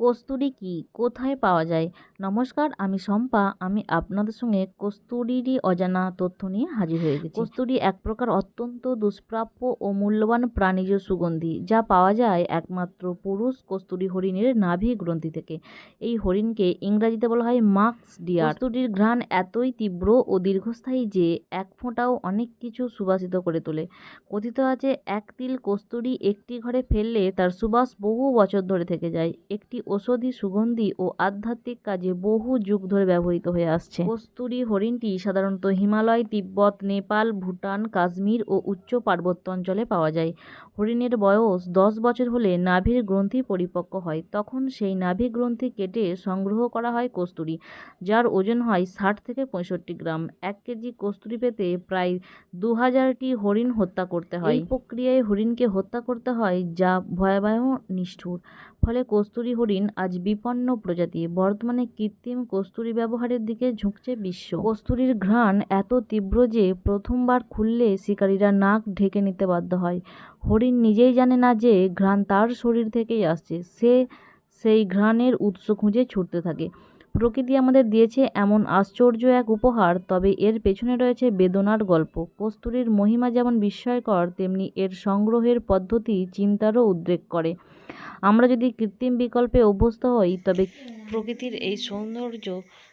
কস্তুরী কি? কোথায় পাওয়া যায়? নমস্কার আমি শম্পা। আমি আপনাদের সঙ্গে কস্তুরিরই অজানা তথ্য নিয়ে হাজির হয়ে গেছি। কস্তুরী এক প্রকার অত্যন্ত দুষ্প্রাপ্য ও মূল্যবান প্রাণীজ সুগন্ধি যা পাওয়া যায় একমাত্র পুরুষ কস্তুরী হরিণের নাভি গ্রন্থি থেকে। এই হরিণকে ইংরাজিতে বলা হয় মাক্স ডিয়ার। কস্তুরীর ঘ্রাণ এতই তীব্র ও দীর্ঘস্থায়ী যে এক ফোঁটাও অনেক কিছু সুবাসিত করে তোলে। কথিত আছে এক তিল কস্তুরী একটি ঘরে ফেললে তার সুবাস বহু বছর ধরে থেকে যায়। একটি ঔষধি সুগন্ধি ও আধ্যাত্মিক কাজে বহু যুগ ধরে ব্যবহৃত হয়ে আসছে। কস্তুরী হরিণটি সাধারণত হিমালয়, তিব্বত, নেপাল, ভুটান, কাশ্মীর ও উচ্চ পার্বত্য অঞ্চলে পাওয়া যায়। হরিণের বয়স দশ বছর হলে নাভির গ্রন্থি পরিপক্ক হয়। তখন সেই নাভি গ্রন্থি কেটে সংগ্রহ করা হয় কস্তুরী, যার ওজন হয় ষাট থেকে পঁয়ষট্টি গ্রাম। এক কেজি কস্তুরী পেতে প্রায় দু হাজারটি হরিণ হত্যা করতে হয়। প্রক্রিয়ায় হরিণকে হত্যা করতে হয় যা ভয়াবহ নিষ্ঠুর। ফলে কস্তুরী হরিণ আজ বিপন্ন প্রজাতি। বর্তমানে কৃত্রিম কস্তুরী ব্যবহারের দিকে ঝুঁকছে বিশ্ব। কস্তুরীর ঘ্রাণ এত তীব্র যে প্রথমবার খুললে শিকারীরা নাক ঢেকে নিতে বাধ্য হয়। হরিণ নিজেই জানে না যে ঘ্রাণ তার শরীর থেকেই আসছে। সে সেই ঘ্রাণের উৎস খুঁজে ছুটতে থাকে। প্রকৃতি আমাদের দিয়েছে এমন আশ্চর্য এক উপহার, তবে এর পেছনে রয়েছে বেদনার গল্প। কস্তুরীর মহিমা যেমন বিস্ময়কর, তেমনি এর সংগ্রহের পদ্ধতি চিন্তারও উদ্রেক করে। আমরা যদি কৃত্রিম বিকল্পে অভ্যস্ত হই তবে প্রকৃতির এই সৌন্দর্য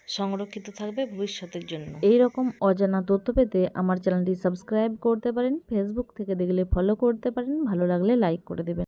সংরক্ষিত থাকবে ভবিষ্যতের জন্য। এই রকম অজানা তথ্য পেতে আমার চ্যানেলটি সাবস্ক্রাইব করতে পারেন ফেসবুক থেকে দেখলে ফলো করতে পারেন ভালো লাগলে লাইক করে দেবেন।